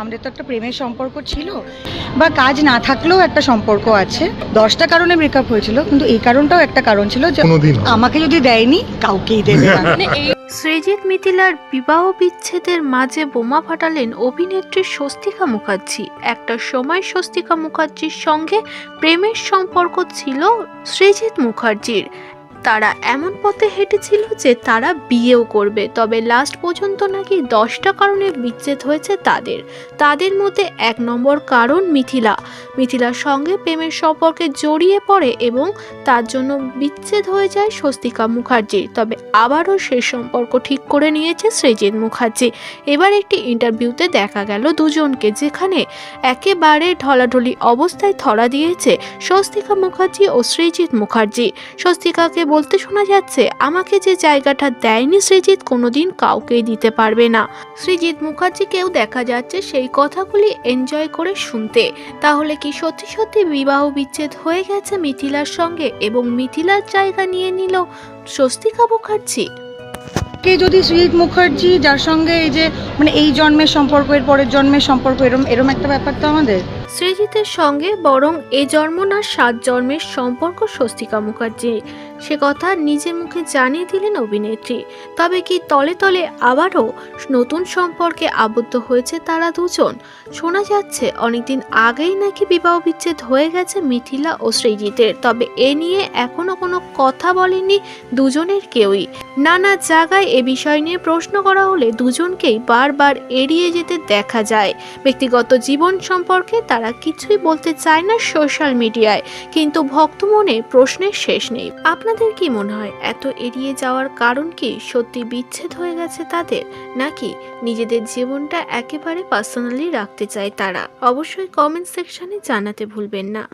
আমাদের তো একটা প্রেমের সম্পর্ক ছিল বা কাজ না থাকলেও একটা সম্পর্ক আছে। দশটা কারণে ব্রেকআপ হয়েছিল কিন্তু এই কারণটাও একটা কারণ ছিল যে। আমাকে যদি দেয়নি কাউকেই দেবে না। সৃজিত মিথিলার বিবাহ বিচ্ছেদের মাঝে বোমা ফাটালেন অভিনেত্রী স্বস্তিকা মুখার্জি। একটা সময় স্বস্তিকা মুখার্জির সঙ্গে প্রেমের সম্পর্ক ছিল সৃজিত মুখার্জির। তারা এমন পথে হেঁটেছিল যে তারা বিয়েও করবে, তবে লাস্ট পর্যন্ত নাকি দশটা কারণে বিচ্ছেদ হয়েছে তাদের। তাদের মধ্যে এক নম্বর কারণ মিথিলা। মিথিলার সঙ্গে প্রেমের সম্পর্কে জড়িয়ে পড়ে এবং তার জন্য বিচ্ছেদ হয়ে যায় স্বস্তিকা মুখার্জি, তবে আবারও সে সম্পর্ক ঠিক করে নিয়েছে সৃজিত মুখার্জি। এবার একটি ইন্টারভিউতে দেখা গেল দুজনকে, যেখানে একেবারে ঢলাঢলি অবস্থায় ধরা দিয়েছে স্বস্তিকা মুখার্জি ও সৃজিত মুখার্জি। স্বস্তিকাকে বলতে শোনা যাচ্ছে, আমাকে যে জায়গাটা দেয়নি সৃজিত কোনোদিন কাউকেই দিতে পারবে না। সৃজিত মুখার্জিকেও দেখা যাচ্ছে সেই কথাগুলি এনজয় করে শুনতে। তাহলে কি সত্যি সত্যি বিবাহ বিচ্ছেদ হয়ে গেছে মিথিলার সঙ্গে এবং মিথিলার জায়গা নিয়ে নিল স্বস্তিকা মুখার্জি? কে যদি সুজিত মুখার্জি, যার সঙ্গে এই যে মানে এই জন্মের সম্পর্ক, এর পরের জন্মের সম্পর্ক, এরম এরম একটা ব্যাপার তো আমাদের? সৃজিতের সঙ্গে বরং এ জন্ম না সাত জন্মের সম্পর্ক স্বস্তিকা মুখার্জি। সে কথা নিজের মুখে জানিয়ে দিলেন অভিনেত্রী। তবে কি তলে তলে আবারও নতুন সম্পর্কে আবদ্ধ হয়েছে তারা দুজন? শোনা যাচ্ছে অনেকদিন আগেই নাকি বিবাহ বিচ্ছেদ হয়ে গেছে মিথিলা ও সৃজিতের তবে এ নিয়ে এখনও কোনো কথা বলেনি দুজনের কেউই। নানা জায়গায় এ বিষয় নিয়ে প্রশ্ন করা হলে দুজনকেই বারবার এড়িয়ে যেতে দেখা যায়। ব্যক্তিগত জীবন সম্পর্কে তারা কিছুই বলতে চায় না সোশ্যাল মিডিয়ায়। কিন্তু ভক্ত মনে প্রশ্নের শেষ নেই। আপনাদের কি মনে হয়, এত এড়িয়ে যাওয়ার কারণ কি সত্যি বিচ্ছেদ হয়ে গেছে তাদের? নাকি নিজেদের জীবনটা একেবারে পার্সোনালি রাখতে চায় তারা? অবশ্যই কমেন্ট সেকশনে জানাতে ভুলবেন না।